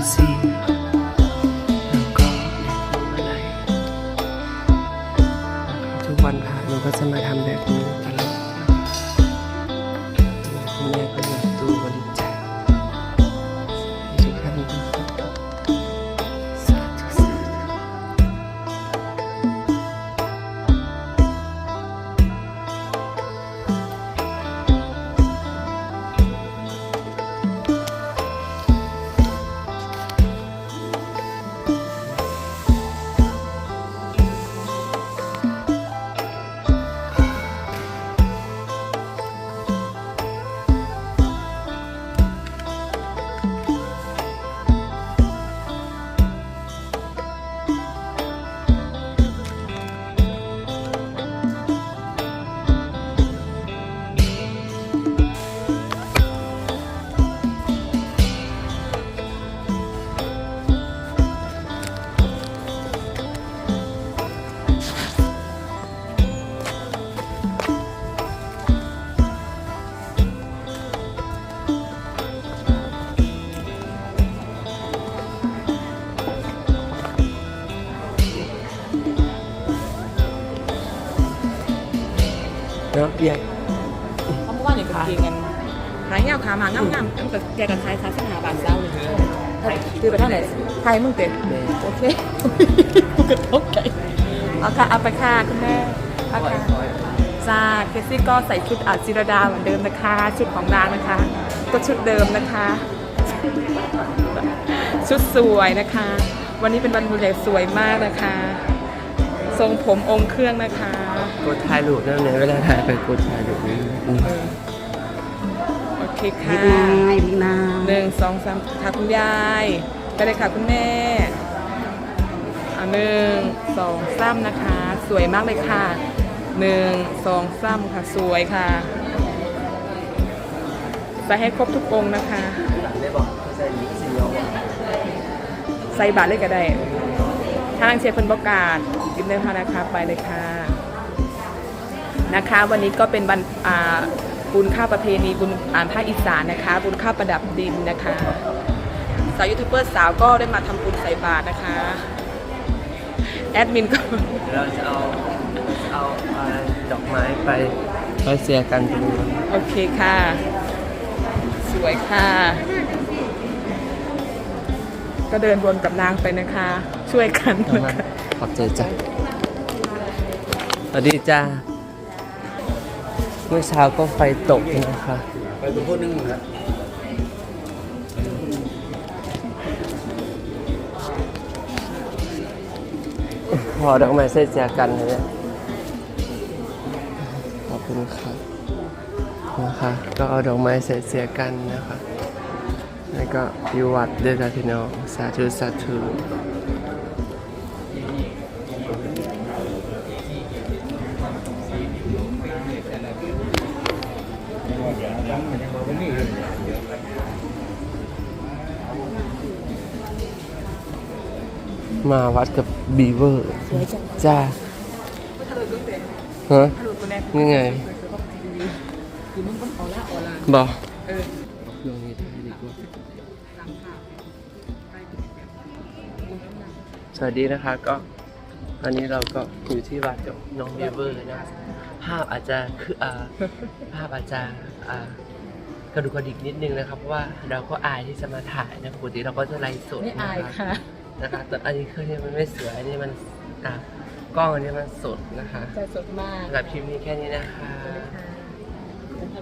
ที่สี่แล้วก็อะไรทุกวันพระหนูก็จะมาทำแบบนี้ตลอดแม่ก็ เนาะใหญ่เขาบอกว่าอย่างกับจริงกันหายเงาขามาง่ำง่ำตั้งแต่แกกับไทยสามสิบห้าบาทเศร้าเลยคือไปเท่าไหร่ไทยมึงเต็มแม่โอเคกูกระทบใจเอาค่ะเอาไปค่ะคุณแม่เอาค่ะจ้าเคซี่ก็ใส่ชุดอาจิรดาเหมือนเดิมนะคะ ชุดของนางนะคะ ก็ชุดเดิมนะคะ ชุดสวยนะคะ วันนี้เป็นวันบุญใหญ่สวยมากนะคะ ทรงผมองค์เครื่องนะคะ กดถ่ายรูปนั่นเลยเวลาถ่ายไปกดถ่ายรูปนี่อืมโอเคพริค่ะกนายพริกนายหนึ่งสองสามค่ะคุณยายไปเลยค่ะคุณแม่เอาหนึ่งสองสามนะคะ สวยมากเลยค่ะหนึ่งสองสามค่ะสวยค่ะใส่ให้ครบทุกองค์นะคะได้บอกใส่ลิปสีเอาใส่บาทเลยก็ได้ทางเชียร์คนประกาศจิ้มเลยค่ะนะคะไปเลยค่ะ นะคะ วันนี้ก็เป็นวันอ่าบุญข้าวประเพณีบุญอ่านภาคอีสานนะคะ บุญข้าวประดับดินนะคะสาวยูทูบเบอร์สาวก็ได้มาทำบุญใส่บาตรนะคะ แอดมินก็เราจะเอาเอาอะไรดอกไม้ไปไปเสียกันตรงนี้โอเคค่ะ สวยค่ะ ก็เดินวนกับนางไปนะคะ ช่วยกันเอานะมาคะขอบใจจ้ะสวัสดีจ้า เมื่อเช้าก็ไฟตกนะคะไปเป็นพวกนึงครับพอดอกไม้ใส่เสียกันเลยเนี่ยขอบคุณค่ะนะคะ ก็เอาดอกไม้ใส่เสียกันนะคะ แล้วก็อยู่วัดเด้วยกันพี่น้อง สาธุสาธุ มาวัดกับบีเวอร์จ้าฮะนี่ไงคือมึงต้องออล่าออล่าบอกเออลงนี้ได้ดีกว่าตามภาพไปสวัสดีนะคะก็อันนี้เราก็อยู่ที่วัดกับน้องบีเวอร์นะภาพอาจจะคืออ่าภาพอาจจะอ่ากระดูกกระดิกนิดนึงนะครับเพราะว่าเราก็อายที่จะมาถ่ายนะปกติเราก็จะไลฟ์สดไม่อายนค่ะ นะคะแต่อันนี้เครื่องนี้มันไม่สวยอันนี้มันอะกล้องอันนี้มันสดนะคะใจสดมากสำหรับคลิปนี้แค่นี้นะคะค่ะ